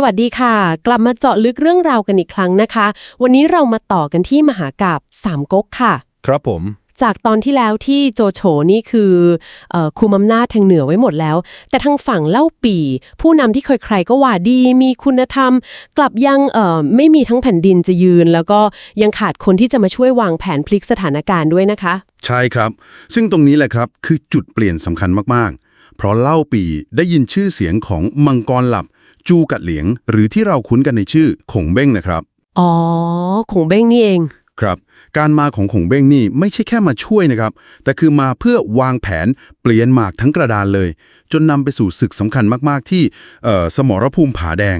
สวัสดีค่ะ กลับมาเจาะลึกเรื่องราวกันอีกครั้งนะคะ วันนี้เรามาต่อกันที่มหากาบสามก๊กค่ะ ครับผม จากตอนที่แล้วที่โจโฉนี่คือเอ่อคุมอำนาจทางเหนือไว้หมดแล้ว แต่ทางฝั่งเล่าปี ผู้นำที่ใครๆก็ว่าดีมีคุณธรรม กลับยังเอ่อไม่มีทั้งแผ่นดินจะยืน แล้วก็ยังขาดคนที่จะมาช่วยวางแผนพลิกสถานการณ์ด้วยนะคะ ใช่ครับ ซึ่งตรงนี้แหละครับคือจุดเปลี่ยนสำคัญมากๆ เพราะเล่าปีได้ยินชื่อเสียงของมังกรหลับ จูกัดเหลียง หรือที่เราคุ้นกันในชื่อขงเบ้งนะครับ อ๋อคงเบ้งนี่เอง ครับ การมาของขงเบ้งนี่ไม่ใช่แค่มาช่วยนะครับ แต่คือมาเพื่อวางแผนเปลี่ยนหมากทั้งกระดานเลย จนนำไปสู่ศึกสำคัญมากๆที่เอ่อสมรภูมิผาแดง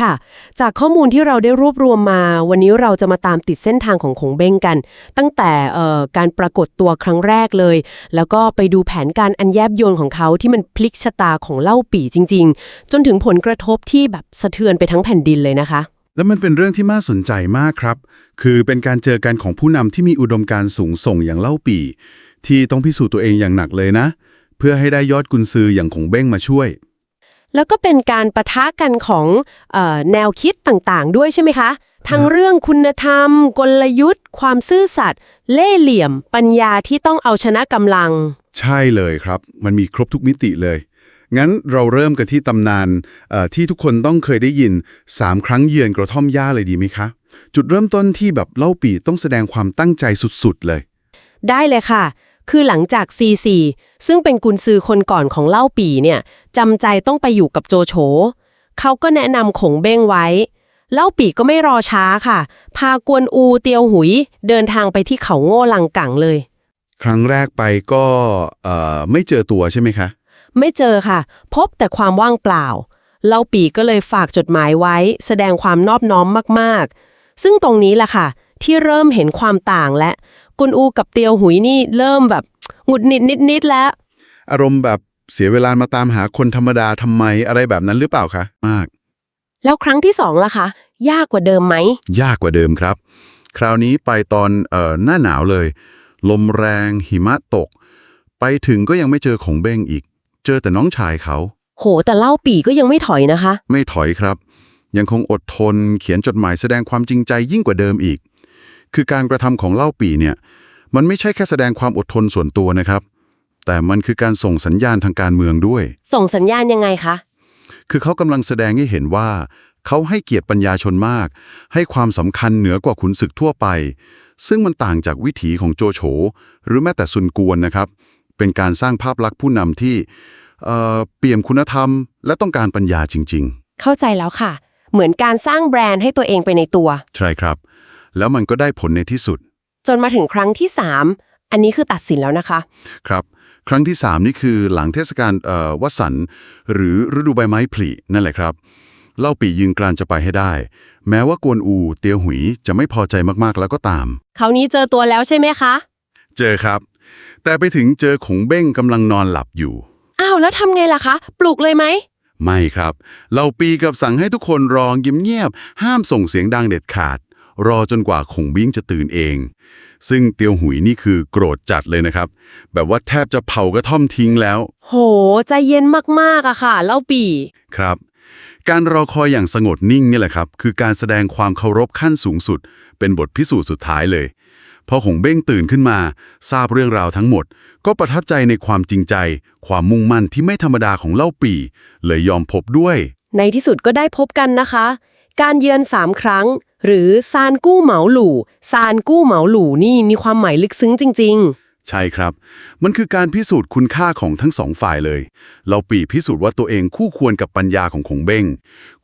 ค่ะ จากข้อมูลที่เราได้รวบรวมมา วันนี้เราจะมาตามติดเส้นทางของคงเบ้งกัน ตั้งแต่การปรากฏตัวครั้งแรกเลย แล้วก็ไปดูแผนการอันแยบยลของเขาที่มันพลิกชะตาของเล่าปี่จริง ๆ จนถึงผลกระทบที่แบบสะเทือนไปทั้งแผ่นดินเลยนะคะ และมันเป็นเรื่องที่น่าสนใจมากครับ คือเป็นการเจอกันของผู้นำที่มีอุดมการสูงส่งอย่างเล่าปี่ ที่ต้องพิสูจน์ตัวเองอย่างหนักเลยนะ เพื่อให้ได้ยอดกุนซืออย่างขงเบ้งมาช่วย แล้วก็เป็นการประทะกันของเออแนวคิดต่างๆ ด้วยใช่ไหมคะ ทั้งเรื่องคุณธรรม กลยุทธ์ ความซื่อสัตย์เล่ห์เหลี่ยม ปัญญาที่ต้องเอาชนะกำลัง ใช่เลยครับ มันมีครบทุกมิติเลย งั้นเราเริ่มกันที่ตำนานเอ่อที่ทุกคนต้องเคยได้ยิน3ครั้งเยือนกระท่อมหญ้าเลยดีไหมคะ จุดเริ่มต้นที่แบบเล่าปีต้องแสดงความตั้งใจสุดๆเลย ได้เลยค่ะ คือหลังจาก C4 ซึ่งเป็นกุนซือคนก่อนของเล่าปีเนี่ยจำใจต้องไปอยู่กับโจโฉเขาก็แนะนำขงเบ้งไว้ เล่าปีก็ไม่รอช้าค่ะ พากวนอูเตียวหุย เดินทางไปที่เขาโง่ลังกังเลย ครั้งแรกไปก็เอ่อไม่เจอตัวใช่ไหมคะ ไม่เจอค่ะ พบแต่ความว่างเปล่า เล่าปีก็เลยฝากจดหมายไว้ แสดงความนอบน้อมมากๆ ซึ่งตรงนี้แหละค่ะ ที่เริ่มเห็นความต่างและ กุนอูกับเตียวหุยนี่เริ่มแบบหงุดหงิดนิดๆแล้ว อารมณ์แบบเสียเวลามาตามหาคนธรรมดาทำไมอะไรแบบนั้นหรือเปล่าคะมาก แล้วครั้งที่สองล่ะคะยากกว่าเดิมไหม ยากกว่าเดิมครับ คราวนี้ไปตอนเอ่อหน้าหนาวเลย ลมแรงหิมะตก ไปถึงก็ยังไม่เจอของเบ้งอีก เจอแต่น้องชายเขา โห แต่เล่าปีก็ยังไม่ถอยนะคะ ไม่ถอยครับ ยังคงอดทนเขียนจดหมายแสดงความจริงใจยิ่งกว่าเดิมอีก คือการกระทำของเล่าปีเนี่ยมันไม่ใช่แค่แสดงความอดทนส่วนตัวนะครับ แต่มันคือการส่งสัญญาณทางการเมืองด้วย ส่งสัญญาณยังไงคะ คือเขากำลังแสดงให้เห็นว่า เขาให้เกียรติปัญญาชนมาก ให้ความสำคัญเหนือกว่าขุนศึกทั่วไป ซึ่งมันต่างจากวิถีของโจโฉหรือแม้แต่ซุนกวนนะครับ เป็นการสร้างภาพลักษณ์ผู้นำที่เอ่อเปี่ยมคุณธรรม และต้องการปัญญาจริงเข้าใจแล้วค่ะ เหมือนการสร้างแบรนด์ให้ตัวเองไปในตัวๆใช่ครับ แล้วมันก็ได้ผลในที่สุด จนมาถึงครั้งที่สามอันนี้คือตัดสินแล้วนะคะ ครับ ครั้งที่ 3 นี่คือหลังเทศกาลเอ่อวสันต์หรือฤดูใบไม้ผลินั่นแหละครับ เล่าปียืนกรานจะไปให้ได้ แม้ว่ากวนอูเตียวหุยจะไม่พอใจมากๆแล้วก็ตาม คราวนี้เจอตัวแล้วใช่ไหมคะ เจอครับ แต่ไปถึงเจอขงเบ้งกำลังนอนหลับอยู่อ้าวแล้วทำไงล่ะคะ ปลุกเลยไหมไม่ครับเล่าปีกับสั่งให้ทุกคนรองยิ้มเงียบๆห้ามส่งเสียงดังเด็ดขาด รอจนกว่าขงบิ้งจะตื่นเอง ซึ่งเตียวหุยนี่คือโกรธจัดเลยนะครับ แบบว่าแทบจะเผากระท่อมทิ้งแล้ว โห ใจเย็นมากๆอะค่ะ เล่าปี ครับ การรอคอยอย่างสงบนิ่งนี่แหละครับ คือการแสดงความเคารพขั้นสูงสุด เป็นบทพิสูจน์สุดท้ายเลยพอหงเบ้งตื่นขึ้นมา ทราบเรื่องราวทั้งหมด ก็ประทับใจในความจริงใจ ความมุ่งมั่นที่ไม่ธรรมดาของเล่าปีเลยยอมพบด้วย ในที่สุดก็ได้พบกันนะคะ การเยือนสามครั้ง หรือซานกู้เหมาหลู่ซานกู้เหมาหลู่นี่มีความหมายลึกซึ้งจริงใช่ครับ มันคือการพิสูจน์คุณค่าของทั้งสองฝ่ายเลยเล่าปีพิสูจน์ว่าตัวเองคู่ควรกับปัญญาของคงเบ้ง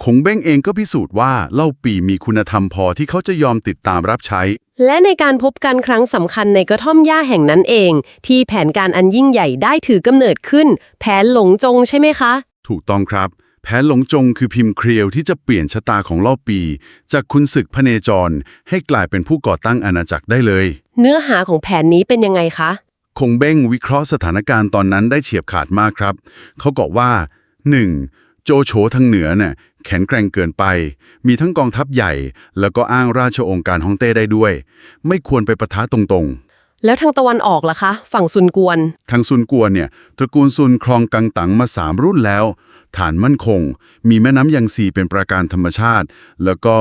คงเบ้งเองก็พิสูจน์ว่าเล่าปีมีคุณธรรมพอที่เขาจะยอมติดตามรับใช้ๆและในการพบกันครั้งสำคัญในกระท่อมหญ้าแห่งนั้นเอง ที่แผนการอันยิ่งใหญ่ได้ถือกำเนิดขึ้น แผนหลงจงใช่ไหมคะ ถูกต้องครับ แผนหลงจงคือพิมพ์เครียวที่จะเปลี่ยนชะตาของเล่าปี จากคุณศึกพเนจร ให้กลายเป็นผู้ก่อตั้งอาณาจักรได้เลย เนื้อหาของแผนนี้เป็นยังไงคะ คงเบ้งวิเคราะห์สถานการณ์ตอนนั้นได้เฉียบขาดมากครับ เขาบอกว่า 1. โจโฉทางเหนือเนี่ยแข็งแกร่งเกินไป มีทั้งกองทัพใหญ่ แล้วก็อ้างราชองค์การฮ่องเต้ได้ด้วย ไม่ควรไปประทะตรงๆแล้วทางตะวันออกล่ะคะ ฝั่งซุนกวน ทางซุนกัวเนี่ย ตระกูลซุนครองกังตังมาสามรุ่นแล้ว ฐานมั่นคง มีแม่น้ำยังซีเป็นประการธรรมชาติ แล้วก็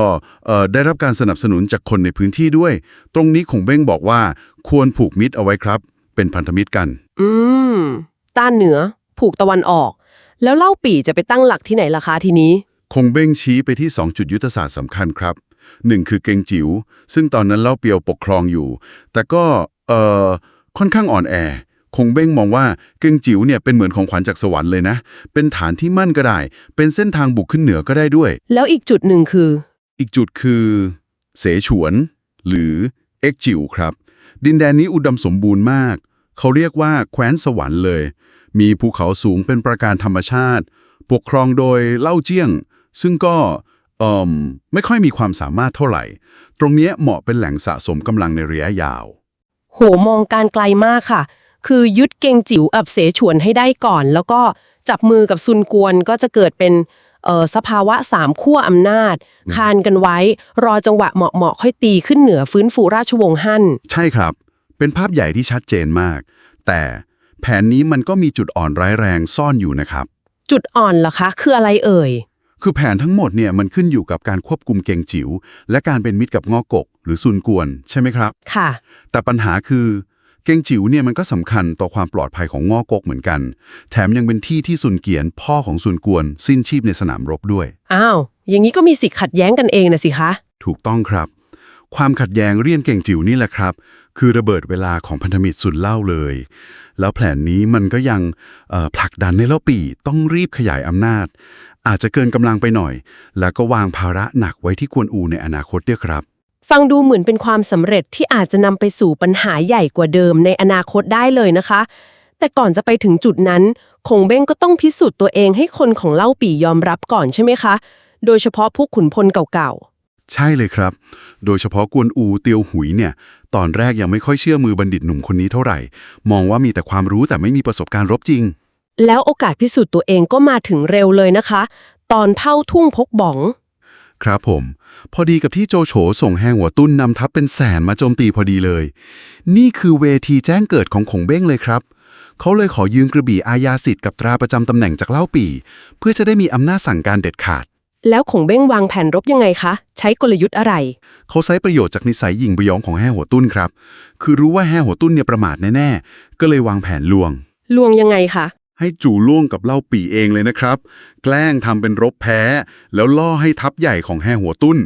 เอ่อได้รับการสนับสนุนจากคนในพื้นที่ด้วย ตรงนี้คงเบ้งบอกว่า ควรผูกมิตรเอาไว้ครับ เป็นพันธมิตรกัน อืม ต้านเหนือ ผูกตะวันออก แล้วเล่าปีจะไปตั้งหลักที่ไหนล่ะคะทีนี้ คงเบ้งชี้ไปที่ 2 จุดยุทธศาสตร์สำคัญครับ1คือเกงจิ๋วซึ่งตอนนั้นเล่าเปียวปกครองอยู่ แต่ก็เอ่อค่อนข้างอ่อนแอ คงเบ้งมองว่าเกงจิ๋วเนี่ยเป็นเหมือนของขวัญจากสวรรค์เลยนะ เป็นฐานที่มั่นก็ได้ เป็นเส้นทางบุกขึ้นเหนือก็ได้ด้วย แล้วอีกจุดหนึ่งคือ อีกจุดคือ เสฉวน หรือเอ็กจิ๋วครับ ดินแดนนี้อุดมสมบูรณ์มาก เขาเรียกว่าแคว้นสวรรค์เลย มีภูเขาสูงเป็นประการธรรมชาติ ปกครองโดยเล่าเจี้ยง ซึ่งก็เอ่มไม่ค่อยมีความสามารถเท่าไหร่ ตรงเนี้ยเหมาะเป็นแหล่งสะสมกำลังในระยะยาว โหมองการไกลมากค่ะ คือยึดเกงจิ๋วอับเสฉวนให้ได้ก่อน แล้วก็จับมือกับซุนกวนก็จะเกิดเป็นเอ่อสภาวะสามขั้วอำนาจ คานกันไว้ รอจังหวะเหมาะๆค่อยตีขึ้นเหนือฟื้นฟูราชวงศ์ฮั่น ใช่ครับ เป็นภาพใหญ่ที่ชัดเจนมาก แต่แผนนี้มันก็มีจุดอ่อนร้ายแรงซ่อนอยู่นะครับ จุดอ่อนเหรอคะ คืออะไรเอ่ย คือแผนทั้งหมดเนี่ยมันขึ้นอยู่กับการควบคุมเกงจิ๋วและการเป็นมิตรกับงอกก หรือซุนกวน ใช่ไหมครับ ค่ะ แต่ปัญหาคือ เกงจิ๋วเนี่ยมันก็สำคัญต่อความปลอดภัยของงอกกเหมือนกัน แถมยังเป็นที่ที่ซุนเกียน พ่อของซุนกวน สิ้นชีพในสนามรบด้วย อ้าว อย่างนี้ก็มีสิทธิ์ขัดแย้งกันเองนะสิคะ ถูกต้องครับ ความขัดแย้งเรียนเก่งจิ๋วนี่แหละครับ คือระเบิดเวลาของพันธมิตรสุดเล่าเลย แล้วแผนนี้มันก็ยังเอ่อผลักดันในเล่าปีต้องรีบขยายอำนาจ อาจจะเกินกำลังไปหน่อย แล้วก็วางภาระหนักไว้ที่กวนอูในอนาคตด้วยครับ ฟังดูเหมือนเป็นความสำเร็จที่อาจจะนำไปสู่ปัญหาใหญ่กว่าเดิมในอนาคตได้เลยนะคะ แต่ก่อนจะไปถึงจุดนั้น คงเบ้งก็ต้องพิสูจน์ตัวเองให้คนของเล่าปี่ยอมรับก่อนใช่ไหมคะ โดยเฉพาะพวกขุนพลเก่าใช่เลยครับ โดยเฉพาะกวนอูเตียวหุยเนี่ย ตอนแรกยังไม่ค่อยเชื่อมือบัณฑิตหนุ่มคนนี้เท่าไหร่ มองว่ามีแต่ความรู้แต่ไม่มีประสบการณ์รบจริง ๆ แล้วโอกาสพิสูจน์ตัวเองก็มาถึงเร็วเลยนะคะ ตอนเผ่าทุ่งพกบ๋อง ครับผม พอดีกับที่โจโฉส่งแหงหัวตุ้นนำทัพเป็นแสนมาโจมตีพอดีเลย นี่คือเวทีแจ้งเกิดของขงเบ้งเลยครับ เขาเลยขอยืมกระบี่อาญาสิทธิ์กับตราประจำตำแหน่งจากเล่าปี่เพื่อจะได้มีอำนาจสั่งการเด็ดขาด แล้วคงเบ้งวางแผนรบยังไงคะ ใช้กลยุทธ์อะไร เขาใช้ประโยชน์จากนิสัยหยิ่งบยองของแห่หัวตุ้นครับ คือรู้ว่าแห่หัวตุ้นเนี่ยประมาทแน่ๆก็เลยวางแผนลวง ลวงยังไงคะ ให้จู่ล่วงกับเล่าปี่เองเลยนะครับ แกล้งทำเป็นรบแพ้ แล้วล่อให้ทัพใหญ่ของแห่หัวตุ้น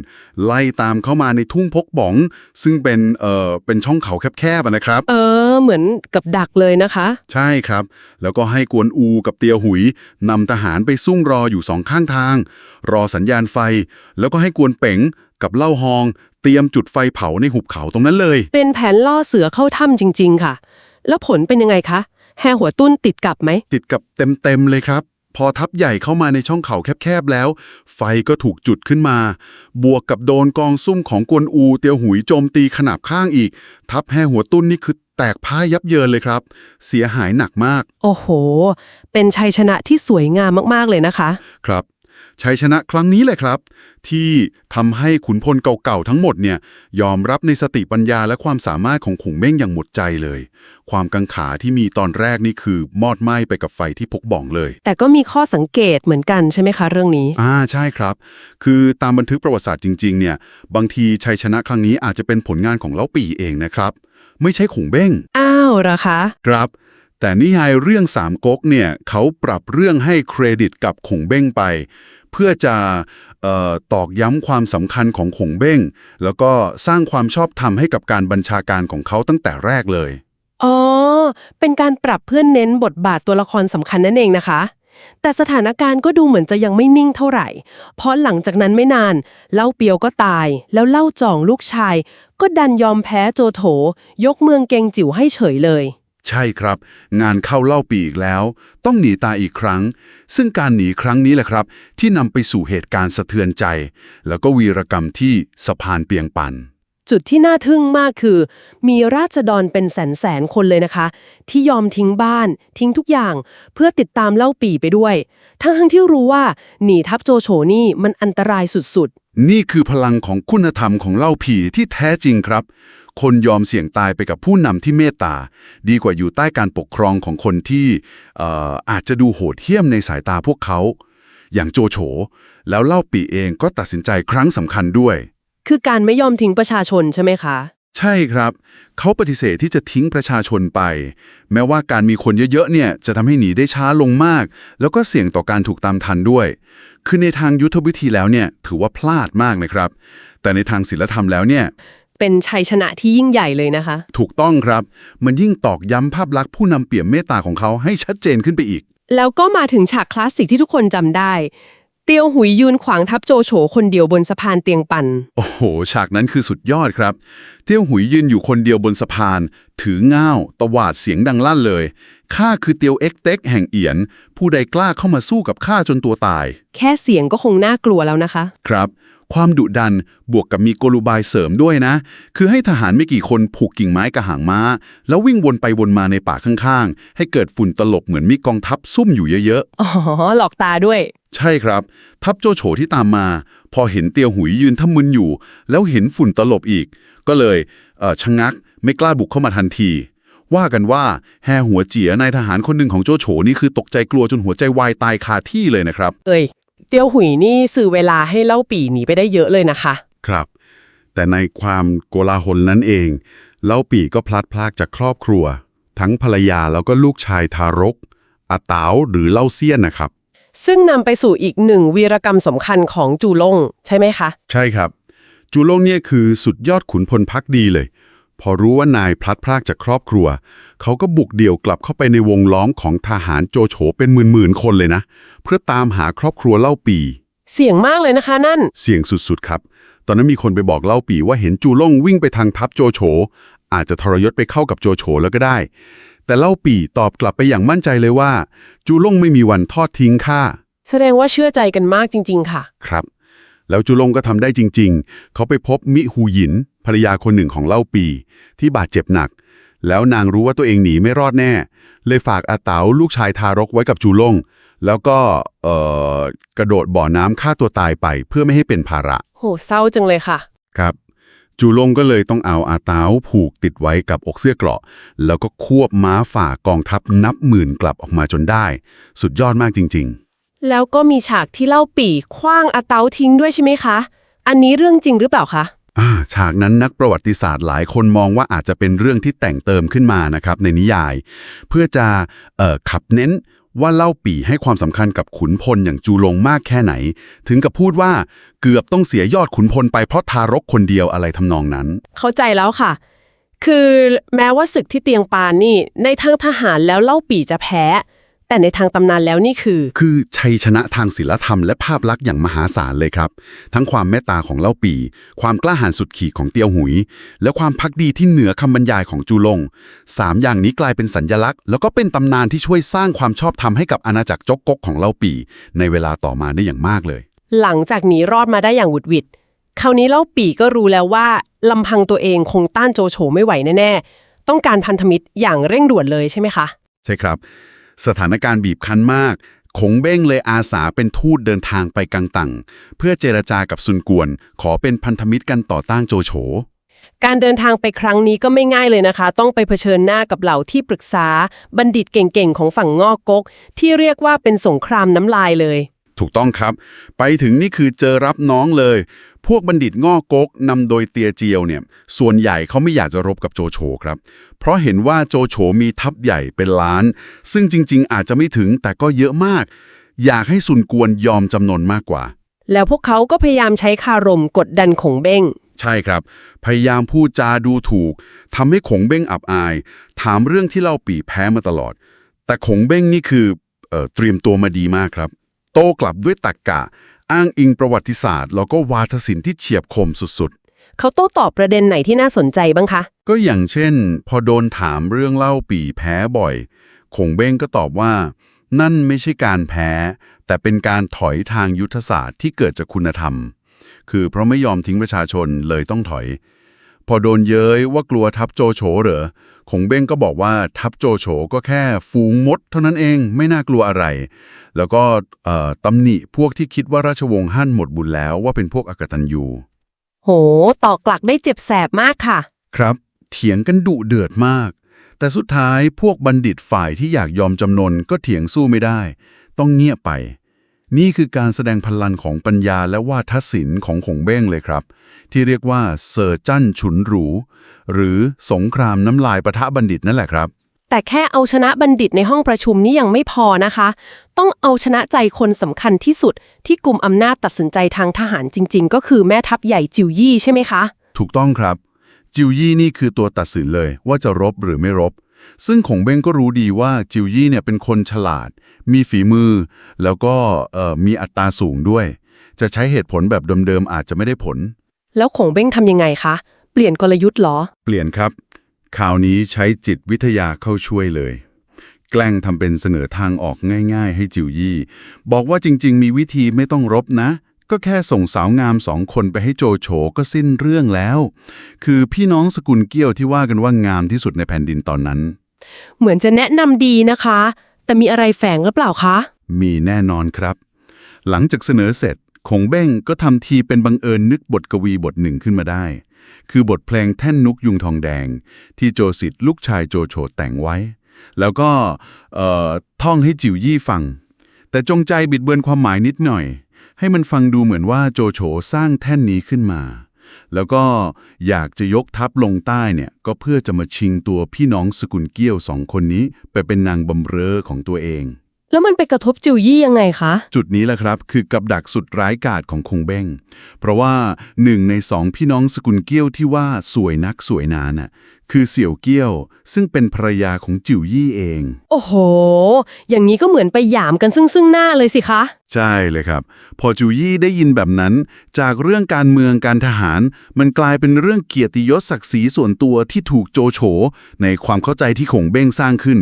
ไล่ตามเข้ามาในทุ่งพกบ๋อง ซึ่งเป็นเอ่อเป็นช่องเขาแคบๆอะนะครับ เออ เหมือนกับดักเลยนะคะ ใช่ครับ แล้วก็ให้กวนอูกับเตียวหุยนำทหารไปซุ่งรออยู่สองข้างทาง รอสัญญาณไฟ แล้วก็ให้กวนเป๋งกับเล่าฮอง เตรียมจุดไฟเผาในหุบเขาตรงนั้นเลย เป็นแผนล่อเสือเข้าถ้ำจริง ๆ ค่ะ แล้วผลเป็นยังไงคะ แห่หัวตุ้นติดกับไหม ติดกับเต็ม ๆ เลยครับ พอทัพใหญ่เข้ามาในช่องเขาแคบ ๆ แล้ว ไฟก็ถูกจุดขึ้นมา บวกกับโดนกองซุ่มของกวนอูเตียวหุยโจมตีขนาบข้างอีก ทัพแห่หัวตุ้นนี่คือแตกพ่ายยับเยินเลยครับ เสียหายหนักมาก โอ้โห เป็นชัยชนะที่สวยงามมากๆเลยนะคะ ครับ ชัยชนะครั้งนี้แหละครับ ที่ทำให้ขุนพลเก่าๆทั้งหมดเนี่ยยอมรับในสติปัญญาและความสามารถของขงเม้งอย่างหมดใจเลย ความกังขาที่มีตอนแรกนี่คือมอดไหม้ไปกับไฟที่พกบ่องเลย แต่ก็มีข้อสังเกตเหมือนกันใช่ไหมคะเรื่องนี้ อ่าใช่ครับ คือตามบันทึกประวัติศาสตร์จริงๆเนี่ยบางทีชัยชนะครั้งนี้อาจจะเป็นผลงานของเล้าปี่เองนะครับ ไม่ใช่ขงเบ้งอ้าวเหรอคะครับแต่นิยายเรื่องสามก๊กเนี่ยเขาปรับเรื่องให้เครดิตกับขงเบ้งไป เพื่อจะออตอกย้ำความสำคัญของขงเบ้ง แล้วก็สร้างความชอบธรรมให้กับการบัญชาการของเขาตั้งแต่แรกเลย อ๋อ เป็นการปรับเพื่อเน้นบทบาทตัวละครสำคัญนั่นเองนะคะ แต่สถานการณ์ก็ดูเหมือนจะยังไม่นิ่งเท่าไหร่ เพราะหลังจากนั้นไม่นาน เล่าเปียวก็ตาย แล้วเล่าจ่องลูกชาย ก็ดันยอมแพ้โจโถ ยกเมืองเกงจิ๋วให้เฉยเลย ใช่ครับ งานเข้าเล่าปีอีกแล้ว ต้องหนีตายอีกครั้ง ซึ่งการหนีครั้งนี้แหละครับ ที่นำไปสู่เหตุการณ์สะเทือนใจ แล้วก็วีรกรรมที่สะพานเปียงปัน จุดที่น่าทึ่งมากคือ มีราษฎรเป็นแสนแสนคนเลยนะคะ ที่ยอมทิ้งบ้าน ทิ้งทุกอย่าง เพื่อติดตามเล่าปีไปด้วย ทั้งทั้งที่รู้ว่าหนีทับโจโฉนี่มันอันตรายสุดๆ นี่คือพลังของคุณธรรมของเล่าผีที่แท้จริงครับ คนยอมเสี่ยงตายไปกับผู้นำที่เมตตา ดีกว่าอยู่ใต้การปกครองของคนที่เอ่ออาจจะดูโหดเหี้ยมในสายตาพวกเขา อย่างโจโฉแล้วเล่าปีเองก็ตัดสินใจครั้งสำคัญด้วย คือการไม่ยอมทิ้งประชาชนใช่ไหมคะ ใช่ครับ เขาปฏิเสธที่จะทิ้งประชาชนไป แม้ว่าการมีคนเยอะๆเนี่ยจะทำให้หนีได้ช้าลงมาก แล้วก็เสี่ยงต่อการถูกตามทันด้วย คือในทางยุทธวิธีแล้วเนี่ยถือว่าพลาดมากนะครับ แต่ในทางศีลธรรมแล้วเนี่ย เป็นชัยชนะที่ยิ่งใหญ่เลยนะคะ ถูกต้องครับ มันยิ่งตอกย้ำภาพลักษณ์ผู้นำเปี่ยมเมตตาของเขาให้ชัดเจนขึ้นไปอีก แล้วก็มาถึงฉากคลาสสิกที่ทุกคนจำได้เตียวหุยยืนขวางทับโจโฉคนเดียวบนสะพานเตียงปัน โอ้โห ฉากนั้นคือสุดยอดครับ เตี้ยวหุยยืนอยู่คนเดียวบนสะพาน ถือง่าว ตวาดเสียงดังลั่นเลย ข้าคือเตียวเอ็กเต็กแห่งเอียน ผู้ใดกล้าเข้ามาสู้กับข้าจนตัวตาย แค่เสียงก็คงน่ากลัวแล้วนะคะ ครับ ความดุดันบวกกับมีกลอุบายเสริมด้วยนะ คือให้ทหารไม่กี่คนผูกกิ่งไม้กับหางม้า แล้ววิ่งวนไปวนมาในป่าข้างๆ ให้เกิดฝุ่นตลบเหมือนมีกองทัพซุ่มอยู่เยอะๆ อ๋อ หลอกตาด้วย ใช่ครับ ทัพโจโฉที่ตามมา พอเห็นเตียวหุยยืนทำมึนอยู่ แล้วเห็นฝุ่นตลบอีก ก็เลยเอ่อชะงักไม่กล้าบุกเข้ามาทันที ว่ากันว่าแฮหัวเจียนายทหารคนหนึ่งของโจโฉนี่คือตกใจกลัวจนหัวใจวายตายคาที่เลยนะครับเอ้ยเตียวหุยนี่สื่อเวลาให้เล่าปีหนีไปได้เยอะเลยนะคะ ครับ แต่ในความโกลาหลนั้นเอง เล่าปี่ก็พลัดพรากจากครอบครัว ทั้งภรรยาแล้วก็ลูกชายทารกอาตาวหรือเล่าเซียนนะครับ ซึ่งนำไปสู่อีกหนึ่งวีรกรรมสำคัญของจูลงใช่ไหมคะ ใช่ครับ จูโล่งเนี่ยคือสุดยอดขุนพลพักดีเลย พอรู้ว่านายพลัดพรากจากครอบครัว เขาก็บุกเดี่ยวกลับเข้าไปในวงล้อมของทหารโจโฉเป็นหมื่นๆคนเลยนะ เพื่อตามหาครอบครัวเล่าปี เสี่ยงมากเลยนะคะนั่น เสี่ยงสุดๆครับ ตอนนั้นมีคนไปบอกเล่าปีว่าเห็นจูโล่งวิ่งไปทางทัพโจโฉอาจจะทรยศไปเข้ากับโจโฉแล้วก็ได้ แต่เล่าปีตอบกลับไปอย่างมั่นใจเลยว่า จูโล่งไม่มีวันทอดทิ้งข้าแสดงว่าเชื่อใจกันมากจริง ๆ ค่ะ ครับ แล้วจุลงก็ทำได้จริง ๆ เขาไปพบมิฮูหยิน ภรรยาคนหนึ่งของเล่าปี ที่บาดเจ็บหนัก แล้วนางรู้ว่าตัวเองหนีไม่รอดแน่ เลยฝากอาเต๋าลูกชายทารกไว้กับจูลง แล้วก็เอ่อกระโดดบ่อน้ำฆ่าตัวตายไป เพื่อไม่ให้เป็นภาระ โหเศร้าจังเลยค่ะ ครับ จูลงก็เลยต้องเอาอาเต๋าผูกติดไว้กับอกเสื้อเกราะ แล้วก็ควบม้าฝ่ากองทัพนับหมื่นกลับออกมาจนได้ สุดยอดมากจริง ๆ แล้วก็มีฉากที่เล่าปีคว้างอาเตาทิ้งด้วยใช่ไหมคะ อันนี้เรื่องจริงหรือเปล่าคะ ฉากนั้นนักประวัติศาสตร์หลายคนมองว่าอาจจะเป็นเรื่องที่แต่งเติมขึ้นมานะครับในนิยาย เพื่อจะออขับเน้นว่าเล่าปี่ให้ความสำคัญกับขุนพลอย่างจูลงมากแค่ไหน ถึงกับพูดว่าเกือบต้องเสียยอดขุนพลไปเพราะทารกคนเดียวอะไรทำนองนั้น เข้าใจแล้วค่ะ คือแม้ว่าศึกที่เตียงปานนี่ในทางทหารแล้วเล่าปี่จะแพ้ แต่ในทางตำนานแล้วนี่คือ คือชัยชนะทางศิลธรรมและภาพลักษณ์อย่างมหาศาลเลยครับ ทั้งความเมตตาของเล่าปี ความกล้าหาญสุดขีดของเตียวหุย และความพักดีที่เหนือคำบรรยายของจูลงสามอย่างนี้กลายเป็นสัญญลักษณ์ แล้วก็เป็นตำนานที่ช่วยสร้างความชอบธรรมให้กับอาณาจักรจกกกของเล่าปี ในเวลาต่อมาได้อย่างมากเลย หลังจากหนีรอดมาได้อย่างหวุดหวิดคราวนี้เล่าปีก็รู้แล้วว่าลำพังตัวเองคงต้านโจโฉไม่ไหวแน่ๆต้องการพันธมิตรอย่างเร่งด่วนเลยใช่ไหมคะ ใช่ครับ สถานการณ์บีบคั้นมากคงเบ้งเลยอาสาเป็นทูตเดินทางไปกังตังเพื่อเจรจากับซุนกวน ขอเป็นพันธมิตรกันต่อต้านโจโฉ การเดินทางไปครั้งนี้ก็ไม่ง่ายเลยนะคะ ต้องไปเผชิญหน้ากับเหล่าที่ปรึกษา บัณฑิตเก่งๆ ของฝั่งงอกกก ที่เรียกว่าเป็นสงครามน้ำลายเลย ถูกต้องครับ ไปถึงนี่คือเจอรับน้องเลย พวกบัณฑิตง่อกกนำโดยเตียเจียวเนี่ย ส่วนใหญ่เขาไม่อยากจะรบกับโจโฉครับ เพราะเห็นว่าโจโฉมีทัพใหญ่เป็นล้าน ซึ่งจริง ๆ อาจจะไม่ถึงแต่ก็เยอะมาก อยากให้ซุนกวนยอมจำนนมากกว่า แล้วพวกเขาก็พยายามใช้คารมกดดันขงเบ้งใช่ครับ พยายามพูดจาดูถูกทำให้ขงเบ้งอับอาย ถามเรื่องที่เล่าปีแพ้มาตลอด แต่ขงเบ้งนี่คือเออเตรียมตัวมาดีมากครับ โต้กลับด้วยตักกะ อ้างอิงประวัติศาสตร์ แล้วก็วาทศิลป์ที่เฉียบคมสุดเขาโต้ตอบประเด็นไหนที่น่าสนใจบ้างคะๆก็อย่างเช่น พอโดนถามเรื่องเล่าปีแพ้บ่อยขงเบ้งก็ตอบว่า นั่นไม่ใช่การแพ้ แต่เป็นการถอยทางยุทธศาสตร์ที่เกิดจากคุณธรรม คือเพราะไม่ยอมทิ้งประชาชนเลยต้องถอยพ อโดนเย้ยว่ากลัวทัพโจโฉเหรอคงเบ้งก็บอกว่าทัพโจโฉก็แค่ฝูงมดเท่านั้นเองไม่น่ากลัวอะไร แล้วก็เอ่อตำหนิพวกที่คิดว่าราชวงศ์ฮั่นหมดบุญแล้วว่าเป็นพวกอกตันยูโหต่อกลักได้เจ็บแสบมากค่ะ ครับ เถียงกันดุเดือดมาก แต่สุดท้ายพวกบัณฑิตฝ่ายที่อยากยอมจำนนก็เถียงสู้ไม่ได้ ต้องเงียบไป นี่คือการแสดงพลังของปัญญาและวาทศิลป์ของขงเบ้งเลยครับ ที่เรียกว่าเซอร์จั้นฉุนหรู หรือสงครามน้ำลายปะทะบัณฑิตนั่นแหละครับ แต่แค่เอาชนะบัณฑิตในห้องประชุมนี่ยังไม่พอนะคะ ต้องเอาชนะใจคนสำคัญที่สุด ที่กลุ่มอำนาจตัดสินใจทางทหารจริง ๆ ก็คือแม่ทัพใหญ่จิวยี่ใช่ไหมคะ ถูกต้องครับ จิวยี่นี่คือตัวตัดสินเลยว่าจะรบหรือไม่รบ ซึ่งขงเบ้งก็รู้ดีว่าจิวยี่เนี่ยเป็นคนฉลาด มีฝีมือ แล้วก็เอ่อมีอัตราสูงด้วย จะใช้เหตุผลแบบเดิมๆอาจจะไม่ได้ผล แล้วขงเบ้งทำยังไงคะ เปลี่ยนกลยุทธ์เหรอ เปลี่ยนครับคราวนี้ใช้จิตวิทยาเข้าช่วยเลย แกล้งทำเป็นเสนอทางออกง่าย ๆ ให้จิวยี่ บอกว่าจริง ๆ มีวิธีไม่ต้องรบนะ ก็แค่ส่งสาวงามสองคนไปให้โจโฉก็สิ้นเรื่องแล้ว คือพี่น้องสกุลเกี้ยวที่ว่ากันว่างามที่สุดในแผ่นดินตอนนั้น เหมือนจะแนะนำดีนะคะ แต่มีอะไรแฝงหรือเปล่าคะ มีแน่นอนครับ หลังจากเสนอเสร็จคงเบ้งก็ทำทีเป็นบังเอิญนึกบทกวีบทหนึ่งขึ้นมาได้ คือบทเพลงแท่นนุกยุงทองแดง ที่โจสิทธิ์ลูกชายโจโฉแต่งไว้ แล้วก็เอ่อท่องให้จิวยี่ฟัง แต่จงใจบิดเบือนความหมายนิดหน่อย ให้มันฟังดูเหมือนว่าโจโฉสร้างแท่นนี้ขึ้นมา แล้วก็อยากจะยกทัพลงใต้เนี่ยก็เพื่อจะมาชิงตัวพี่น้องสกุลเกี้ยวสองคนนี้ ไปเป็นนางบำเรอของตัวเอง แล้วมันไปกระทบจิวยี่ยังไงคะ จุดนี้แหละครับคือกับดักสุดร้ายกาจของคงเบ้ง เพราะว่าหนึ่งในสองพี่น้องสกุลเกี้ยวที่ว่าสวยนักสวยหนาน่ะคือเสี่ยวเกี้ยว ซึ่งเป็นภรรยาของจิวยี่เอง โอ้โห อย่างนี้ก็เหมือนไปหยามกันซึ่งซึ่งหน้าเลยสิคะ ใช่เลยครับ พอจิวยี่ได้ยินแบบนั้น จากเรื่องการเมืองการทหาร มันกลายเป็นเรื่องเกียรติยศศักดิ์ศรีส่วนตัวที่ถูกโจโฉในความเข้าใจที่คงเบ้งสร้างขึ้น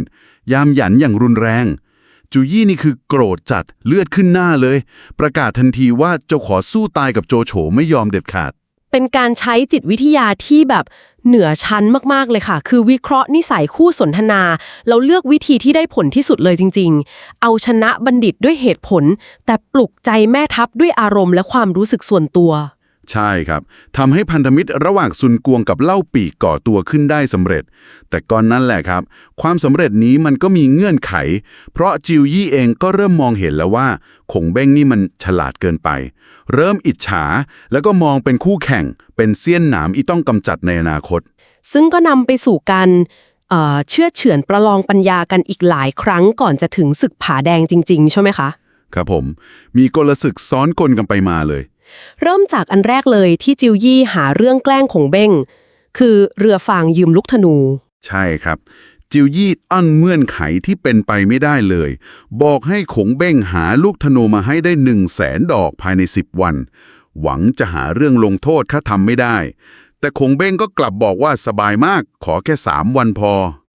ยามหยันอย่างรุนแรง จูยี่นี่คือโกรธจัดเลือดขึ้นหน้าเลย ประกาศทันทีว่าจะขอสู้ตายกับโจโฉไม่ยอมเด็ดขาด เป็นการใช้จิตวิทยาที่แบบเหนือชั้นมากๆเลยค่ะ คือวิเคราะห์นิสัยคู่สนทนา เราเลือกวิธีที่ได้ผลที่สุดเลยจริง ๆ เอาชนะบัณฑิตด้วยเหตุผล แต่ปลุกใจแม่ทัพด้วยอารมณ์และความรู้สึกส่วนตัว ใช่ครับทำให้พันธมิตรระหว่างซุนกวงกับเล่าปีกก่อตัวขึ้นได้สำเร็จ แต่ก่อนนั้นแหละครับ ความสำเร็จนี้มันก็มีเงื่อนไข เพราะจิวยี่เองก็เริ่มมองเห็นแล้วว่าคงเบ้งนี่มันฉลาดเกินไป เริ่มอิจฉา แล้วก็มองเป็นคู่แข่ง เป็นเสี้ยนหนามอีต้องกำจัดในอนาคต ซึ่งก็นำไปสู่การเอ่อเชื่อเฉือนประลองปัญญากันอีกหลายครั้งก่อนจะถึงศึกผาแดงจริง ๆ ใช่ไหมคะ ครับผม มีกลศึกซ้อนกลกันไปมาเลย เริ่มจากอันแรกเลยที่จิวยี่หาเรื่องแกล้งขงเบ้ง คือเรือฟางยืมลูกธนู ใช่ครับ จิวยี่อั้นเงื่อนไขที่เป็นไปไม่ได้เลย บอกให้ขงเบ้งหาลูกธนูมาให้ได้หนึ่งแสนดอกภายใน 10 วัน หวังจะหาเรื่องลงโทษถ้าทำไม่ได้ แต่ขงเบ้งก็กลับบอกว่าสบายมากขอแค่3วันพอ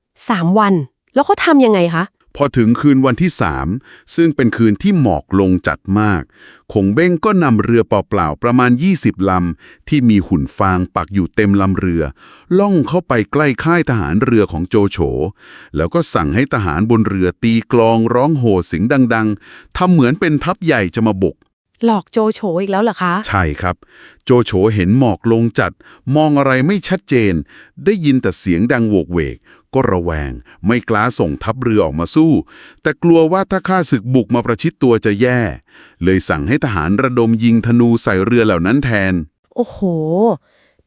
3วัน แล้วเขาทำยังไงคะ พอถึงคืนวันที่3ซึ่งเป็นคืนที่หมอกลงจัดมาก คงเบ้งก็นำเรือเปล่าๆประมาณ 20 ลำ ที่มีหุ่นฟางปักอยู่เต็มลำเรือ ล่องเข้าไปใกล้ค่ายทหารเรือของโจโฉ แล้วก็สั่งให้ทหารบนเรือตีกลองร้องโห่เสียงดังๆทำเหมือนเป็นทัพใหญ่จะมาบุกหลอกโจโฉอีกแล้วเหรอคะ ใช่ครับ โจโฉเห็นหมอกลงจัด มองอะไรไม่ชัดเจน ได้ยินแต่เสียงดังโวกเวก ก็ระแวง ไม่กล้าส่งทัพเรือออกมาสู้ แต่กลัวว่าถ้าข้าศึกบุกมาประชิดตัวจะแย่ เลยสั่งให้ทหารระดมยิงธนูใส่เรือเหล่านั้นแทน โอ้โห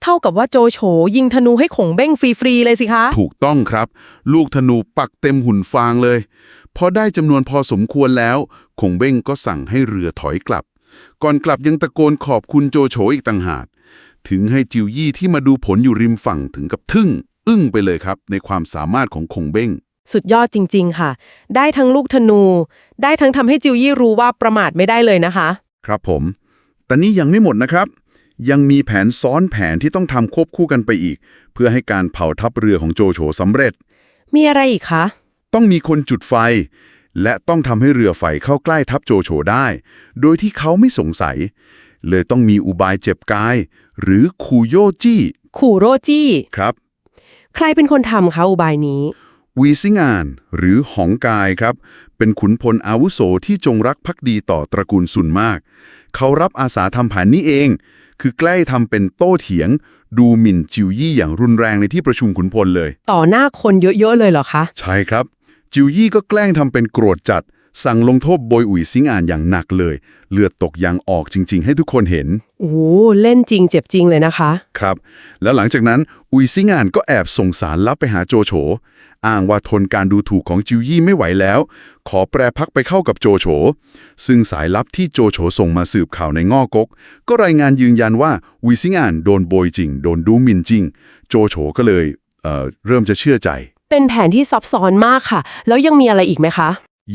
เท่ากับว่าโจโฉยิงธนูให้ขงเบ้งฟรีๆเลยสิคะ ถูกต้องครับ ลูกธนูปักเต็มหุ่นฟางเลย พอได้จำนวนพอสมควรแล้วคงเบ้งก็สั่งให้เรือถอยกลับ ก่อนกลับยังตะโกนขอบคุณโจโฉอีกต่างหากถึงให้จิวยี่ที่มาดูผลอยู่ริมฝั่งถึงกับทึ่ง อึ้งไปเลยครับ ในความสามารถของคงเบ้ง สุดยอดจริง ๆ ค่ะ ได้ทั้งลูกธนู ได้ทั้งทำให้จิวยี่รู้ว่าประมาทไม่ได้เลยนะคะ ครับผม แต่นี่ยังไม่หมดนะครับ ยังมีแผนซ้อนแผนที่ต้องทำควบคู่กันไปอีก เพื่อให้การเผาทัพเรือของโจโฉสำเร็จ มีอะไรอีกคะ ต้องมีคนจุดไฟ และต้องทำให้เรือไฟเข้าใกล้ทัพโจโฉได้ โดยที่เขาไม่สงสัย เลยต้องมีอุบายเจ็บกาย หรือคูโยจี้ขู่โรจี้ ครับ ใครเป็นคนทำคะอุบายนี้ วีซิงาน หรือหองกายครับ เป็นขุนพลอาวุโสที่จงรักภักดีต่อตระกูลซุนมาก เขารับอาสาทำแผนนี้เอง คือใกล้ทำเป็นโต้เถียง ดูหมิ่นจิวยี่อย่างรุนแรงในที่ประชุมขุนพลเลย ต่อหน้าคนเยอะๆเลยเหรอคะ ใช่ครับ จิวยี่ก็แกล้งทำเป็นโกรธจัด สั่งลงโทษโบยอุ๋ยซิงอ่านอย่างหนักเลย เลือดตกยางออกจริง ๆ ให้ทุกคนเห็น โอ้โหเล่นจริงเจ็บจริงเลยนะคะ ครับ แล้วหลังจากนั้นอุยซิงอ่านก็แอบส่งสารลับไปหาโจโฉ อ้างว่าทนการดูถูกของจิวยี่ไม่ไหวแล้ว ขอแปรพักไปเข้ากับโจโฉ ซึ่งสายลับที่โจโฉส่งมาสืบข่าวในง่อกก ก็รายงานยืนยันว่าอุยซิงอ่านโดนโบยจริง โดนดูหมิ่นจริง โจโฉก็เลยเอ่อเริ่มจะเชื่อใจ เป็นแผนที่ซับซ้อนมากค่ะ แล้วยังมีอะไรอีกไหมคะ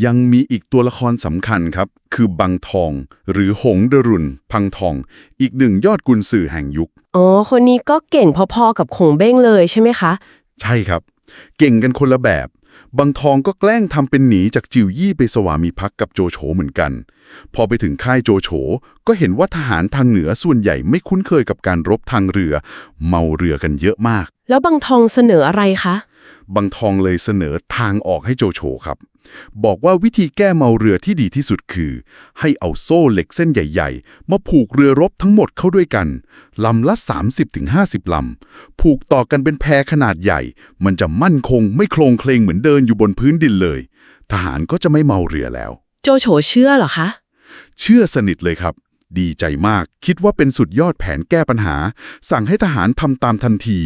ยังมีอีกตัวละครสำคัญครับ คือบังทอง หรือหงเดรุนพังทอง อีกหนึ่งยอดกุนสื่อแห่งยุค อ๋อ คนนี้ก็เก่งพอๆกับคงเบ้งเลยใช่ไหมคะ ใช่ครับ เก่งกันคนละแบบบางทองก็แกล้งทำเป็นหนีจากจิวยี่ไปสวามีภักดิ์กับโจโฉเหมือนกัน พอไปถึงค่ายโจโฉก็เห็นว่าทหารทางเหนือส่วนใหญ่ไม่คุ้นเคยกับการรบทางเรือ เมาเรือกันเยอะมาก แล้วบางทองเสนออะไรคะ บางทองเลยเสนอทางออกให้โจโฉครับ บอกว่าวิธีแก้เมาเรือที่ดีที่สุดคือ ให้เอาโซ่เหล็กเส้นใหญ่ ๆ มาผูกเรือรบทั้งหมดเข้าด้วยกัน ลำละ 30-50 ลำ ผูกต่อกันเป็นแพขนาดใหญ่ มันจะมั่นคงไม่โคลงเคลงเหมือนเดินอยู่บนพื้นดินเลย ทหารก็จะไม่เมาเรือแล้ว โจโฉเชื่อเหรอคะ เชื่อสนิทเลยครับ ดีใจมาก คิดว่าเป็นสุดยอดแผนแก้ปัญหา สั่งให้ทหารทำตามทันที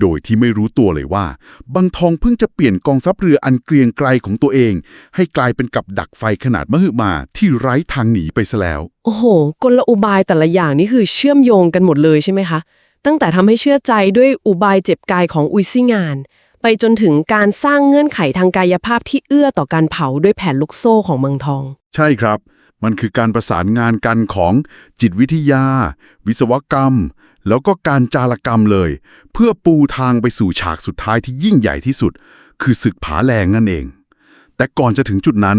โดยที่ไม่รู้ตัวเลยว่าบางทองเพิ่งจะเปลี่ยนกองทัพเรืออันเกรียงไกรของตัวเอง ให้กลายเป็นกับดักไฟขนาดมหึมาที่ไร้ทางหนีไปซะแล้ว โอ้โห กลอุบายแต่ละอย่างนี่คือเชื่อมโยงกันหมดเลยใช่ไหมคะ ตั้งแต่ทำให้เชื่อใจด้วยอุบายเจ็บกายของอุยซิงาน ไปจนถึงการสร้างเงื่อนไขทางกายภาพที่เอื้อต่อการเผาด้วยแผ่นลูกโซ่ของเมืองทอง ใช่ครับ มันคือการประสานงานกันของจิตวิทยา วิศวกรรม แล้วก็การจารกรรมเลย เพื่อปูทางไปสู่ฉากสุดท้ายที่ยิ่งใหญ่ที่สุด คือศึกผาแรงนั่นเอง แต่ก่อนจะถึงจุดนั้น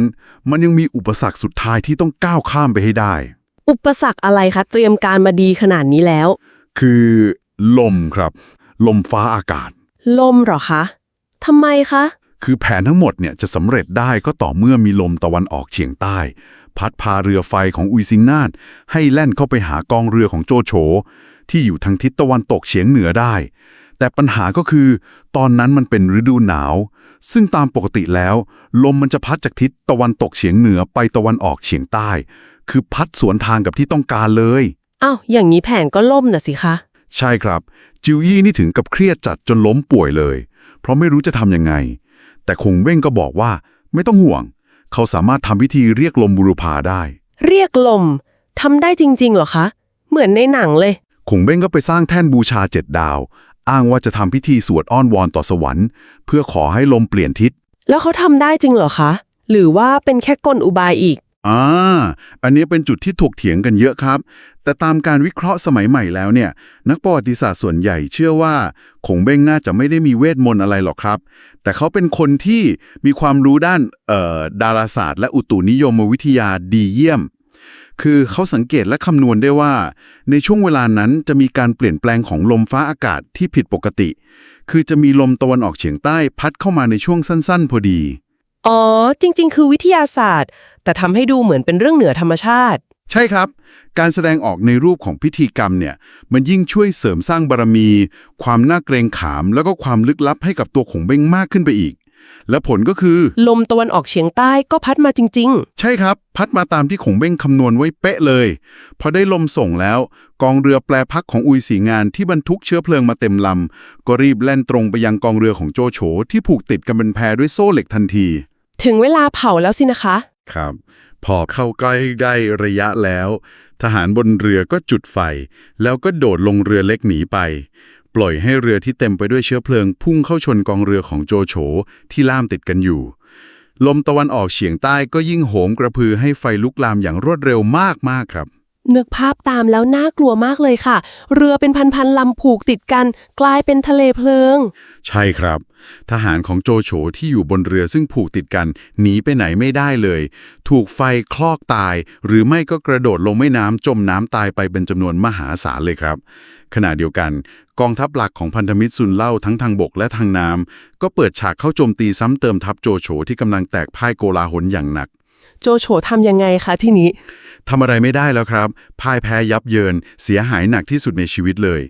มันยังมีอุปสรรคสุดท้ายที่ต้องก้าวข้ามไปให้ได้ อุปสรรคอะไรคะเตรียมการมาดีขนาดนี้แล้ว คือลมครับ ลมฟ้าอากาศ ลมเหรอคะทำไมคะ คือแผนทั้งหมดเนี่ยจะสำเร็จได้ก็ต่อเมื่อมีลมตะวันออกเฉียงใต้ พัดพาเรือไฟของอุยซิงนานให้แล่นเข้าไปหากองเรือของโจโฉที่อยู่ทางทิศตะวันตกเฉียงเหนือได้ แต่ปัญหาก็คือ ตอนนั้นมันเป็นฤดูหนาว ซึ่งตามปกติแล้ว ลมมันจะพัดจากทิศตะวันตกเฉียงเหนือไปตะวันออกเฉียงใต้ คือพัดสวนทางกับที่ต้องการเลยอ้าวอย่างนี้แผนก็ล่มน่ะสิคะใช่ครับ จิวยี่นี่ถึงกับเครียดจัดจนล้มป่วยเลย เพราะไม่รู้จะทำยังไง แต่คงเบ้งก็บอกว่า ไม่ต้องห่วง เขาสามารถทำพิธีเรียกลมบุรุพาได้ เรียกลมทำได้จริง ๆ เหรอคะ เหมือนในหนังเลย คงเบ้งก็ไปสร้างแท่นบูชาเจ็ดดาว อ้างว่าจะทำพิธีสวดอ้อนวอนต่อสวรรค์ เพื่อขอให้ลมเปลี่ยนทิศ แล้วเขาทำได้จริงเหรอคะ หรือว่าเป็นแค่กลอุบายอีก อ่า อันนี้เป็นจุดที่ถกเถียงกันเยอะครับ แต่ตามการวิเคราะห์สมัยใหม่แล้วเนี่ย นักประวัติศาสตร์ส่วนใหญ่เชื่อว่าคงเบ้งน่าจะไม่ได้มีเวทมนต์อะไรหรอกครับ แต่เขาเป็นคนที่มีความรู้ด้านเอ่อดาราศาสตร์ และอุตุนิยมวิทยาดีเยี่ยม คือเขาสังเกตและคำนวณได้ว่า ในช่วงเวลานั้นจะมีการเปลี่ยนแปลงของลมฟ้าอากาศที่ผิดปกติ คือจะมีลมตะวันออกเฉียงใต้พัดเข้ามาในช่วงสั้น ๆ พอดี อ๋อ จริง ๆ คือวิทยาศาสตร์ แต่ทำให้ดูเหมือนเป็นเรื่องเหนือธรรมชาติ ใช่ครับ การแสดงออกในรูปของพิธีกรรมเนี่ย มันยิ่งช่วยเสริมสร้างบารมี ความน่าเกรงขาม แล้วก็ความลึกลับให้กับตัวของเบ้งมากขึ้นไปอีก และผลก็คือ ลมตะวันออกเฉียงใต้ก็พัดมาจริง ใช่ครับ พัดมาตามที่ขงเบ้งคำนวณไว้เป๊ะเลย พอได้ลมส่งแล้ว กองเรือแปรพักของอุยสีงานที่บรรทุกเชื้อเพลิงมาเต็มลำก็รีบแล่นตรงไปยังกองเรือของโจโฉที่ผูกติดกันเป็นแพด้วยโซ่เหล็กทันทีๆ ถึงเวลาเผาแล้วสินะคะ ครับ พอเข้าใกล้ได้ระยะแล้ว ทหารบนเรือก็จุดไฟ แล้วก็โดดลงเรือเล็กหนีไป ปล่อยให้เรือที่เต็มไปด้วยเชื้อเพลิง พุ่งเข้าชนกองเรือของโจโฉที่ล่ามติดกันอยู่ ลมตะวันออกเฉียงใต้ก็ยิ่งโหมกระพือให้ไฟลุกลามอย่างรวดเร็วมากๆครับ นึกภาพตามแล้วน่ากลัวมากเลยค่ะ เรือเป็นพันๆลำผูกติดกันกลายเป็นทะเลเพลิง ใช่ครับ ทหารของโจโฉที่อยู่บนเรือซึ่งผูกติดกันหนีไปไหนไม่ได้เลย ถูกไฟคลอกตาย หรือไม่ก็กระโดดลงแม่น้ำจมน้ำตายไปเป็นจำนวนมหาศาลเลยครับ ขณะเดียวกัน กองทัพหลักของพันธมิตรซุนเล่าทั้งทางบกและทางน้ำก็เปิดฉากเข้าโจมตีซ้ำเติมทัพโจโฉที่กำลังแตกพ่ายโกลาหลอย่างหนัก โจโฉทำยังไงคะทีนี้ ทำอะไรไม่ได้แล้วครับ พ่ายแพ้ยับเยิน เสียหายหนักที่สุดในชีวิตเลย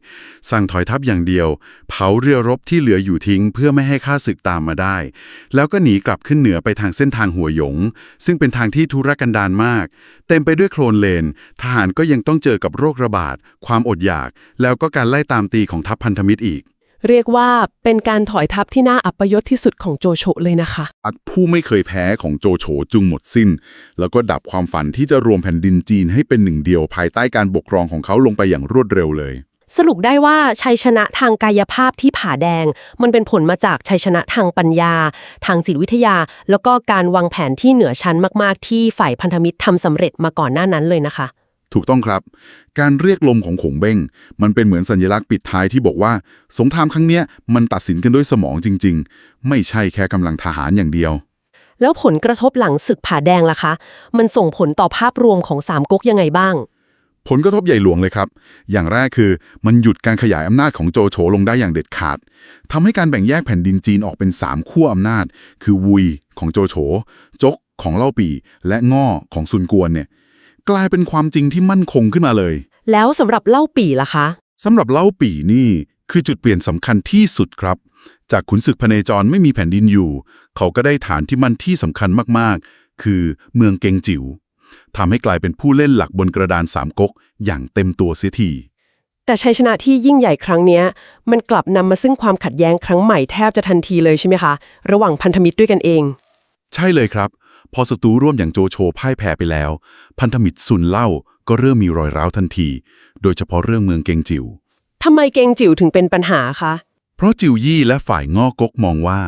สั่งถอยทัพอย่างเดียว เผาเรือรบที่เหลืออยู่ทิ้ง เพื่อไม่ให้ข้าศึกตามมาได้ แล้วก็หนีกลับขึ้นเหนือไปทางเส้นทางหัวหยง ซึ่งเป็นทางที่ทุรกันดารมาก เต็มไปด้วยโคลนเลน ทหารก็ยังต้องเจอกับโรคระบาด ความอดอยาก แล้วก็การไล่ตามตีของทัพพันธมิตรอีก เรียกว่าเป็นการถอยทัพที่น่าอัปยศที่สุดของโจโฉเลยนะคะ อัดผู้ไม่เคยแพ้ของโจโฉจึงหมดสิ้น แล้วก็ดับความฝันที่จะรวมแผ่นดินจีนให้เป็นหนึ่งเดียวภายใต้การปกครองของเขาลงไปอย่างรวดเร็วเลย สรุปได้ว่าชัยชนะทางกายภาพที่ผาแดง มันเป็นผลมาจากชัยชนะทางปัญญา ทางจิตวิทยา แล้วก็การวางแผนที่เหนือชั้นมาก ๆ ที่ฝ่ายพันธมิตรทำสำเร็จมาก่อนหน้านั้นเลยนะคะ ถูกต้องครับ การเรียกลมของขงเบ้ง มันเป็นเหมือนสัญลักษณ์ปิดท้ายที่บอกว่า สงครามครั้งเนี้ยมันตัดสินกันด้วยสมองจริง ๆ ไม่ใช่แค่กำลังทหารอย่างเดียว แล้วผลกระทบหลังศึกผาแดงล่ะคะ มันส่งผลต่อภาพรวมของสามก๊กยังไงบ้าง ผลกระทบใหญ่หลวงเลยครับ อย่างแรกคือมันหยุดการขยายอำนาจของโจโฉลงได้อย่างเด็ดขาดทำให้การแบ่งแยกแผ่นดินจีนออกเป็นสามขั้วอำนาจ คือวุยของโจโฉจกของเล่าปีและง่อของซุนกวนเนี่ย กลายเป็นความจริงที่มั่นคงขึ้นมาเลย แล้วสำหรับเล่าปี่ล่ะคะ สำหรับเล่าปีนี่คือจุดเปลี่ยนสำคัญที่สุดครับ จากขุนศึกพเนจรไม่มีแผ่นดินอยู่ เขาก็ได้ฐานที่มั่นที่สำคัญมากๆ คือเมืองเกงจิ๋วทำให้กลายเป็นผู้เล่นหลักบนกระดานสามก๊กอย่างเต็มตัวเสียทีแต่ชัยชนะที่ยิ่งใหญ่ครั้งเนี้ยมันกลับนำมาซึ่งความขัดแย้งครั้งใหม่แทบจะทันทีเลยใช่ไหมคะ ระหว่างพันธมิตรด้วยกันเอง ใช่เลยครับ พอศัตรูร่วมอย่างโจโฉพ่ายแพ้ไปแล้ว พันธมิตรซุนเล่าก็เริ่มมีรอยร้าวทันที โดยเฉพาะเรื่องเมืองเกงจิ๋วทำไมเกงจิ๋วถึงเป็นปัญหาคะ เพราะจิวยี่และฝ่ายง่อกกมองว่า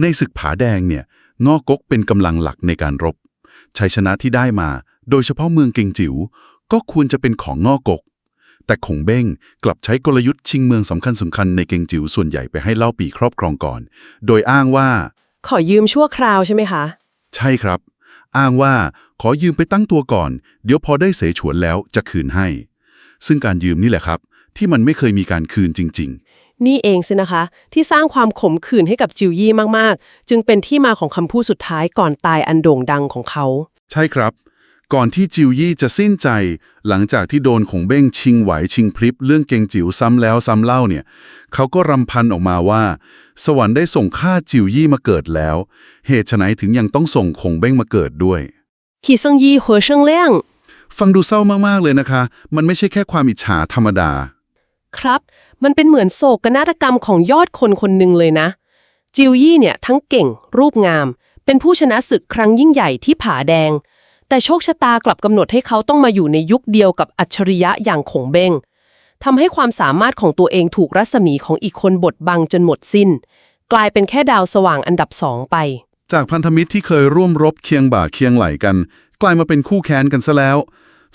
ในศึกผาแดงเนี่ยง่อกกเป็นกำลังหลักในการรบ ชัยชนะที่ได้มา โดยเฉพาะเมืองเกงจิ๋วก็ควรจะเป็นของง่อกก แต่ขงเบ้งกลับใช้กลยุทธ์ชิงเมืองสำคัญสำคัญในเกงจิ๋วส่วนใหญ่ไปให้เล่าปีครอบครองก่อน โดยอ้างว่า ขอยืมชั่วคราวใช่ไหมคะ ใช่ครับ อ้างว่าขอยืมไปตั้งตัวก่อน เดี๋ยวพอได้เสฉวนแล้วจะคืนให้ ซึ่งการยืมนี่แหละครับ ที่มันไม่เคยมีการคืนจริง ๆ นี่เองสินะคะ ที่สร้างความขมขื่นให้กับจิวยี่มากๆ จึงเป็นที่มาของคำพูดสุดท้ายก่อนตายอันโด่งดังของเขา ใช่ครับ ก่อนที่จิวยี่จะสิ้นใจ หลังจากที่โดนขงเบ้งชิงไหวชิงพริบเรื่องเกงจิ๋วซ้ำแล้วซ้ำเล่าเนี่ยเขาก็รำพันออกมาว่า สวรรค์ได้ส่งข้าจิวยี่มาเกิดแล้ว เหตุไฉนถึงยังต้องส่งขงเบ้งมาเกิดด้วยขีเซิงยี่หัวเชิงเลี่ยงฟังดูเศร้ามากๆเลยนะคะ มันไม่ใช่แค่ความอิจฉาธรรมดา ครับ มันเป็นเหมือนโศกนาฏกรรมของยอดคนคนหนึ่งเลยนะ จิวยี่เนี่ยทั้งเก่ง รูปงาม เป็นผู้ชนะศึกครั้งยิ่งใหญ่ที่ผาแดง แต่โชคชะตากลับกำหนดให้เขาต้องมาอยู่ในยุคเดียวกับอัจฉริยะอย่างขงเบงทำให้ความสามารถของตัวเองถูกรัศมีของอีกคนบดบังจนหมดสิ้น กลายเป็นแค่ดาวสว่างอันดับสองไป จากพันธมิตรที่เคยร่วมรบเคียงบ่าเคียงไหลกัน กลายมาเป็นคู่แค้นกันซะแล้ว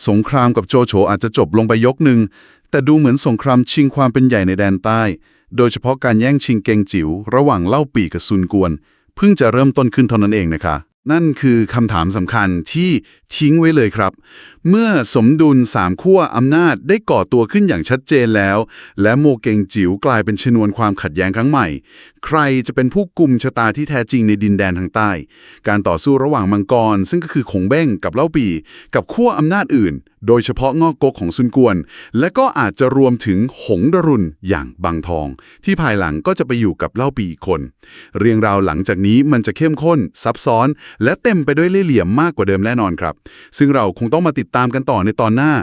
สงครามกับโจโฉอาจจะจบลงไปยกหนึ่งแต่ดูเหมือนสงครามชิงความเป็นใหญ่ในแดนใต้ โดยเฉพาะการแย่งชิงเกงจิ๋วระหว่างเล่าปีกับซุนกวนเพิ่งจะเริ่มต้นขึ้นเท่านั้นเองนะคะ นั่นคือคำถามสำคัญที่ทิ้งไว้เลยครับ เมื่อสมดุลสามขั้วอำนาจได้ก่อตัวขึ้นอย่างชัดเจนแล้ว และโมเกงจิ๋วกลายเป็นชนวนความขัดแย้งครั้งใหม่ ใครจะเป็นผู้กุมชะตาที่แท้จริงในดินแดนทางใต้ การต่อสู้ระหว่างมังกร ซึ่งก็คือขงเบ้งกับเล่าปี กับขั้วอำนาจอื่น โดยเฉพาะงอกกกของซุนกวน และก็อาจจะรวมถึงหงดรุนอย่างบางทอง ที่ภายหลังก็จะไปอยู่กับเล่าปีอีกคน เรียงราวหลังจากนี้มันจะเข้มข้น ซับซ้อน และเต็มไปด้วยเล่ห์เหลี่ยมมากกว่าเดิมแน่นอนครับ ซึ่งเราคงต้องมาติดตามกันต่อในตอนหน้า